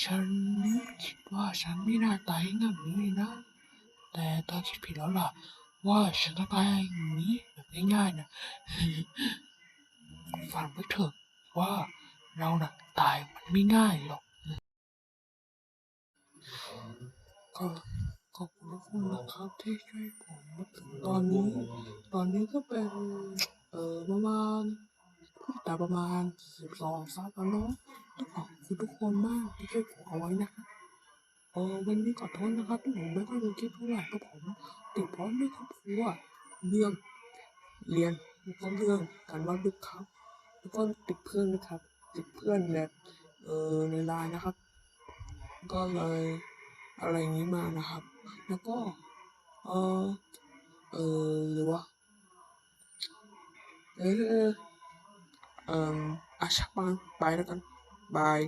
ฉันคิดว่าฉันไม่น่าตายแบบนี้นะ แต่ตอนคิดผิดแล้วล่ะ ว่าฉันต้องตายอย่างนี้แบบง่ายๆนะฝันไว้เถอะว่าเราน่ะตายมันไม่ง่ายหรอก ก็ขอบคุณทุกคนนะครับที่ช่วยผมมาถึงตอนนี้ ตอนนี้ก็เป็นเออประมาณแต่ประมาณสิบสองซับแล้วเนาะ ต้องขอบคุณทุกคนมากที่ช่วยผมเอาไว้นะครับเออวันนี้ขอโทษนะครับที่ผมไม่ค่อยมีคลิปเท่าไหร่เพราะผมติดเพราะเรื่องครอบครัวเรื่องเรียนแล้วก็เรื่องการวาดรูปครับแล้วก็ติดเพื่อนนะครับ ติดเพื่อนแบบเออในไลน์นะครับ ก็เลยอะไรอย่างนี้มานะครับ แล้วก็เออเออหรือว่าเออเอออออาชักบางไปแล้วกัน บาย